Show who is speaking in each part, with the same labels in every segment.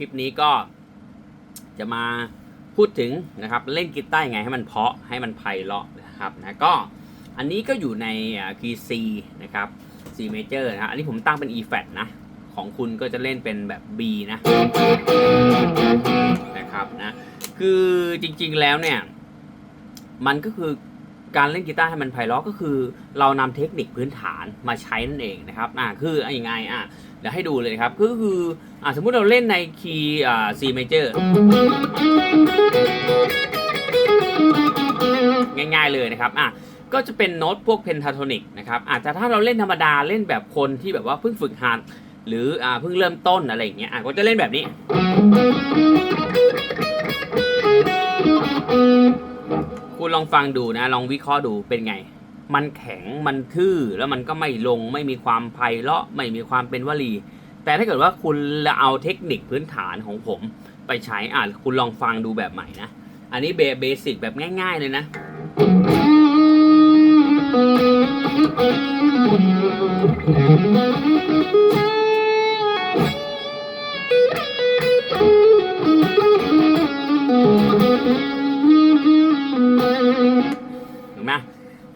Speaker 1: ลิปนี้ก็จะมาพูดถึงนะครับเล่นกีตาร์ยังไงให้มันเพาะให้มันไพเราะนะครับนะก็อันนี้ก็อยู่ในคีย์ C นะครับ C major นะฮะอันนี้ผมตั้งเป็น E flat นะ ของคุณก็จะเล่นเป็นแบบ B นะนะครับนะคือจริงๆแล้วเนี่ย มันก็คือ การเล่นกีตาร์ให้มันไพเราะก็คือ เรานำเทคนิคพื้นฐานมาใช้นั่นเองนะครับอ่าคืออะยังไงอะเดี๋ยวให้ดูเลยครับก็คืออ่าสมมุติเราเล่นในคีย์อ่า C major ง่ายๆเลยนะครับอะก็จะเป็นโน้ตพวกเพนทาโทนิกนะครับอาจจะถ้าเราเล่นธรรมดาเล่นแบบคนที่แบบว่าเพิ่งฝึกหัดหรืออ่าเพิ่งเริ่มต้นอะไรอย่างเงี้ยอะก็จะเล่นแบบนี้ คุณลองฟังดูนะ ลองวิเคราะห์ดูเป็นไง มันแข็งมันทื่อแล้วมันก็ไม่ลงไม่มีความไพเราะไม่มีความเป็นวลี แต่ถ้าเกิดว่าคุณเอาเทคนิคพื้นฐานของผมไปใช้อะคุณลองฟังดูแบบใหม่นะ อันนี้เบเบสิกแบบง่าย ๆ เลยนะถูก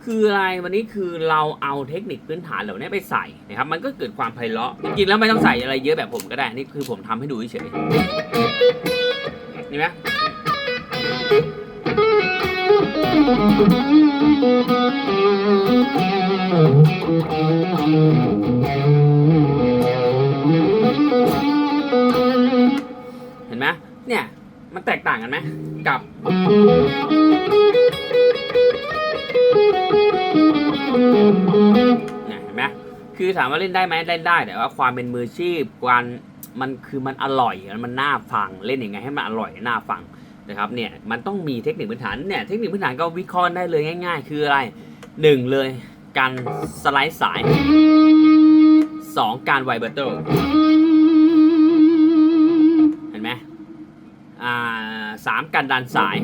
Speaker 1: คืออะไรวันนี้คือเราเอาเทคนิคพื้นฐานเหล่านี้ไปใส่นะครับ มันก็เกิดความไพเราะจริงๆแล้วไม่ต้องใส่อะไรเยอะแบบผมก็ได้ นี่คือผมทำให้ดูเฉยนี่ไหมเห็นไหมเนี่ย มันแตกต่างกันไหมกับ เนี่ยเห็นไหมคือถามว่าเล่นได้ไหมเล่นได้แต่ว่าความเป็นมืออาชีพการมันคือมันอร่อยมันน่าฟังเล่นยังไงให้มันอร่อยน่าฟังนะครับเนี่ยมันต้องมีเทคนิคพื้นฐานเนี่ยเทคนิคพื้นฐานก็วิเคราะห์ได้เลยง่าย ๆ คืออะไรหนึ่งเลยการสไลด์สายสองการไวเบอร์เตอร์เห็นไหมอ่าสามการดันสาย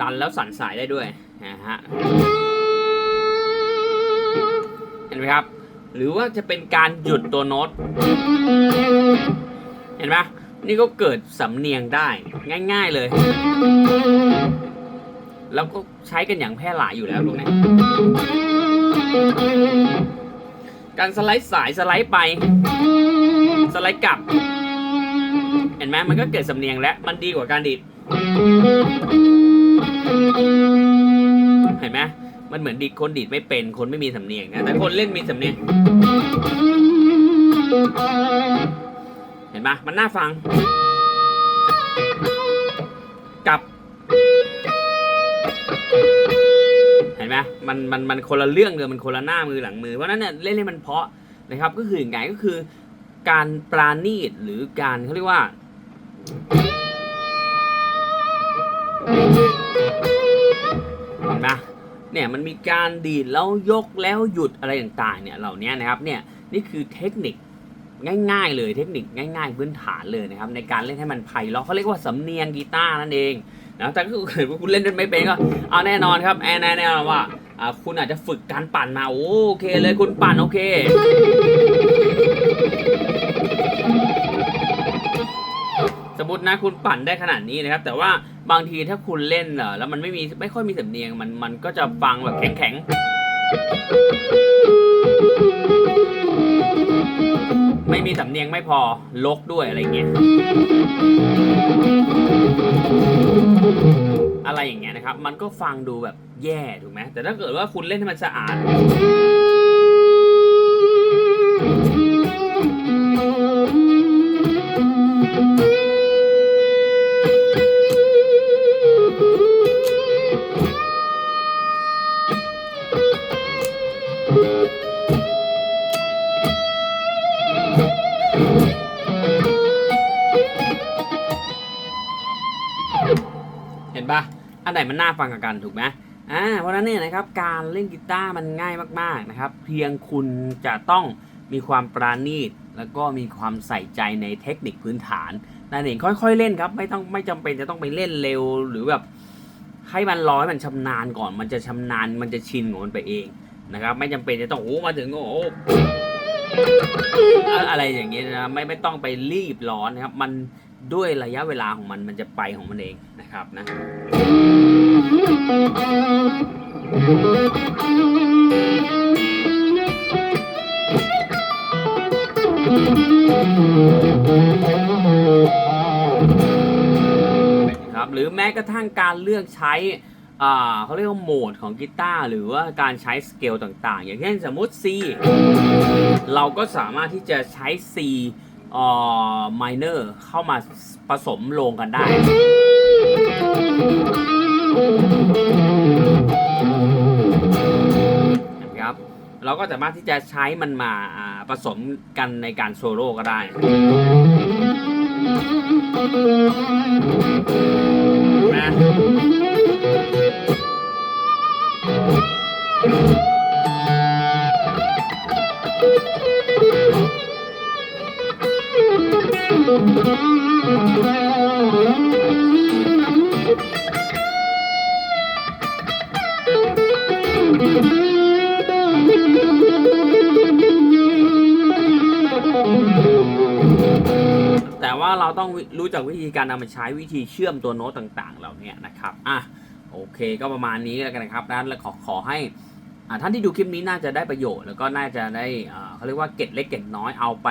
Speaker 1: ดันแล้วสั่นสายได้ด้วยนะฮะเห็นไหมครับ หรือว่าจะเป็นการหยุดตัวโน้ตเห็นไหมนี่ก็เกิดสำเนียงได้ง่าย ๆเลย แล้วก็ใช้กันอย่างแพร่หลายอยู่แล้วตรงนี้การสไลด์สายสไลด์ไป สไลด์กลับ เห็นไหมมันก็เกิดสำเนียงและมันดีกว่าการดีด เห็นไหมมันเหมือนดีดคนดีดไม่เป็นคนไม่มีสำเนียงนะแต่คนเล่นมีสำเนียง เห็นไหมมันน่าฟัง กับ เห็นไหมมันมันมันคนละเรื่องเลยมันคนละหน้ามือหลังมือเพราะนั้นเนี่ยเล่นให้มันเพาะนะครับ ก็คืออย่างไงก็คือ การปราณีตหรือการเขาเรียกว่า เห็นปะเนี่ยมันมีการดีดแล้วยกแล้วหยุดอะไรต่างๆเนี่ยเหล่านี้นะครับเนี่ยนี่คือเทคนิคง่ายๆ เลยเทคนิคง่าย ๆ พื้นฐานเลยนะครับในการเล่นให้มันไพเราะเขาเรียกว่าสำเนียงกีตาร์นั่นเองนะแต่ถ้าเกิดว่าคุณเล่นไม่เป็นก็เอาแน่นอนครับแน่แน่นอนว่าคุณอาจจะฝึกการปั่นมาโอเคเลยคุณปั่นโอเค นะคุณปั่นได้ขนาดนี้นะครับ แต่ว่าบางทีถ้าคุณเล่นเออแล้วมันไม่มีไม่ค่อยมีสำเนียงมันมันก็จะฟังแบบแข็งแข็งๆไม่มีสำเนียงไม่พอลกด้วยอะไรเงี้ย อะไรอย่างเงี้ยนะครับ มันก็ฟังดูแบบแย่ถูกไหมแต่ถ้าเกิดว่าคุณเล่นให้มันสะอาด อันไหนมันน่าฟังกันถูกไหมอ่าเพราะฉะนั้นเนี่ยนะครับการเล่นกีตาร์มันง่ายมากๆนะครับ เพียงคุณจะต้องมีความปราณีต แล้วก็มีความใส่ใจในเทคนิคพื้นฐานนั่นเองค่อยๆเล่นครับไม่ต้องไม่จำเป็นจะต้องไปเล่นเร็วหรือแบบให้มันร้อยมันชำนาญก่อน มันจะชำนาญมันจะชินของมันไปเองนะครับ ไม่จำเป็นจะต้องโอ้มาถึงโอ้อะไรอย่างเงี้ยนะไม่ไม่ต้องไปรีบร้อนนะครับ มัน ด้วยระยะเวลาของมันมันจะไปของมันเองนะครับนะครับหรือแม้กระทั่งการเลือกใช้เขาเรียกว่าโหมดของกีตาร์หรือว่าการใช้สเกลต่างๆ อย่างเช่นสมมุติ C เราก็สามารถที่จะใช้ C อ่า minor เข้ามาผสมลงกันได้นะครับเราก็สามารถที่จะใช้มันมาอ่าผสมกันในการโซโล่ก็ได้นะ แต่ว่าเราต้องรู้จักวิธีการนำมาใช้วิธีเชื่อมตัวโน้ตต่างๆ เหล่านี้นะครับ อะ โอเคก็ประมาณนี้แล้วกันนะครับนั้นแล้วขอขอให้อาท่านที่ดูคลิปนี้น่าจะได้ประโยชน์ แล้วก็น่าจะได้เขาเรียกว่าเก็ดเล็กเก็ดน้อยเอาไป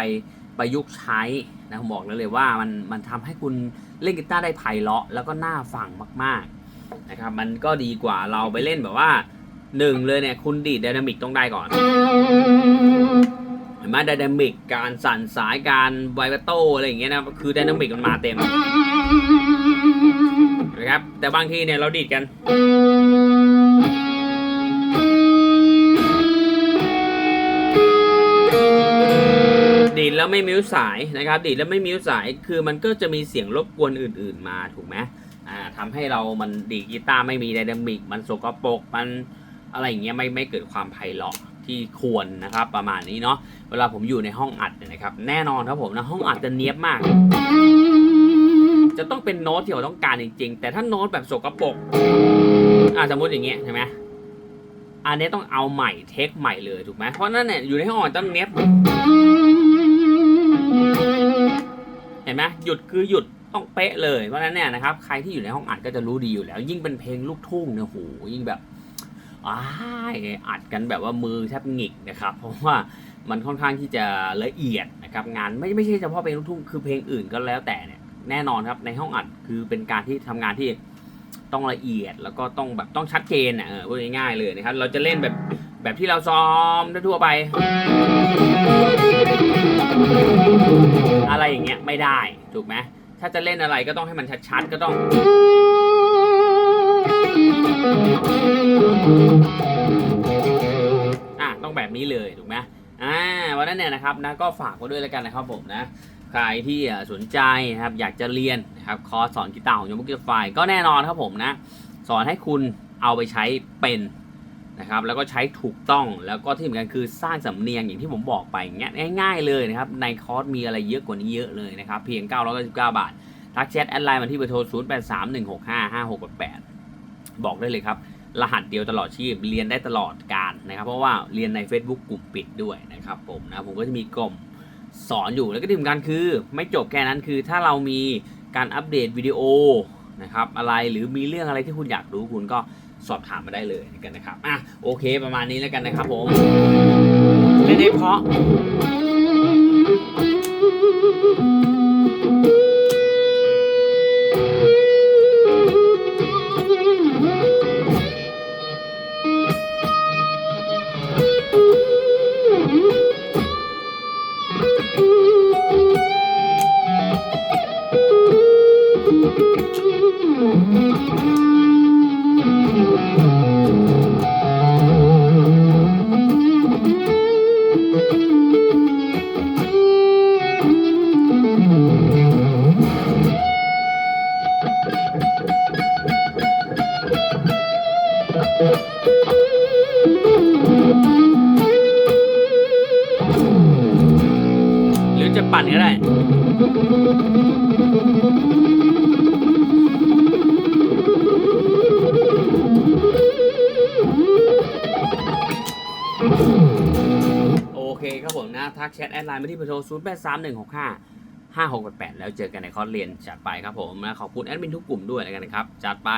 Speaker 1: ประยุกต์ใช้นะผมบอกเลยเลยว่ามันมันทำให้คุณเล่นกีตาร์ได้ไพเราะแล้วก็น่าฟังมากๆนะครับมันก็ดีกว่าเราไปเล่นแบบว่าหนึ่งเลยเนี่ยคุณดีดไดนามิกต้องได้ก่อนเห็นไหมไดนามิกการสั่นสายการไวเบโตอะไรอย่างเงี้ยนะคือไดนามิกมันมาเต็มนะครับแต่บางทีเนี่ยเราดีดกัน ดีแล้วไม่มิวสายนะครับดีดแล้วไม่มิวสายคือมันก็จะมีเสียงรบกวนอื่น ๆ มาถูกไหมอ่าทำให้เรามันดีกีตาร์ไม่มีไดนามิกมันสกปรกมันอะไรอย่างเงี้ยไม่ไม่เกิดความไพเราะที่ควรนะครับประมาณนี้เนาะเวลาผมอยู่ในห้องอัดเนี่ยนะครับ แน่นอนครับผมนะห้องอัดจะเนี้ยบมาก จะต้องเป็นโน้ตที่เราต้องการจริง ๆ แต่ถ้าโน้ตแบบสกปรกอ่าสมมติอย่างเงี้ยใช่ไหมอันนี้ต้องเอาใหม่เทคใหม่เลยถูกไหมเพราะนั่นเนี่ยอยู่ในห้องอัดต้องเนี้ยบ เห็นไหมหยุดคือหยุดต้องเป๊ะเลย เพราะฉะนั้นเนี่ยนะครับ ใครที่อยู่ในห้องอัดก็จะรู้ดีอยู่แล้ว ยิ่งเป็นเพลงลูกทุ่งเนี่ยโหยิ่งแบบอ้ายอัดกันแบบว่ามือแทบหงิกนะครับ เพราะว่ามันค่อนข้างที่จะละเอียดนะครับ งานไม่ไม่ใช่เฉพาะเพลงลูกทุ่งคือเพลงอื่นก็แล้วแต่เนี่ยแน่นอนครับในห้องอัดคือเป็นการที่ทำงานที่ต้องละเอียดแล้วก็ต้องแบบต้องชัดเจนอะเออพูดง่ายๆเลยนะครับ เราจะเล่นแบบแบบที่เราซ้อมทั่วไป อะไรอย่างเงี้ยไม่ได้ถูกไหมถ้าจะเล่นอะไรก็ต้องให้มันชัดๆก็ต้อง อะต้องแบบนี้เลยถูกไหมอ่าวันนั้นเนี่ยนะครับนะก็ฝากไว้ด้วยแล้วกันนะครับผมนะใครที่สนใจนะครับอยากจะเรียนนะครับคอร์สสอนกีตาร์ของยมุกิตไฟก็แน่นอนครับผมนะ สอนให้คุณเอาไปใช้เป็น นะครับแล้วก็ใช้ถูกต้องแล้วก็ที่สำคัญคือสร้างสำเนียงอย่างที่ผมบอกไปงเงี้ยง่ายๆเลยนะครับในคอร์สมีอะไรเยอะกว่านี้เยอะเลยนะครับเพียง 999 บาท ทักแชทแอดไลน์มาที่เบอร์โทร 0831655668บอกได้เลยครับ รหัสเดียวตลอดชีพเรียนได้ตลอดการนะครับ เพราะว่าเรียนใน Facebook กลุ่มปิดด้วยนะครับผมนะผมก็จะมีกลุ่มสอนอยู่แล้วก็ที่สำคัญคือ ไม่จบแค่นั้นคือถ้าเรามีการอัปเดตวิดีโอนะครับอะไรหรือมีเรื่องอะไรที่คุณอยากรู้คุณก็ สอบถามมาได้เลยกันนะครับอะโอเคประมาณนี้แล้วกันนะครับผมเล่นได้เพราะ โอเคครับผมนะทักแชทแอดไลน์มาที่เบอร์โทร0 8 3 1 6 5 5 6 8 8 แล้วเจอกันในคอร์สเรียนจัดไปครับผมนะขอบคุณแอดมินทุกกลุ่มด้วยแล้วกันนะครับ จัดไป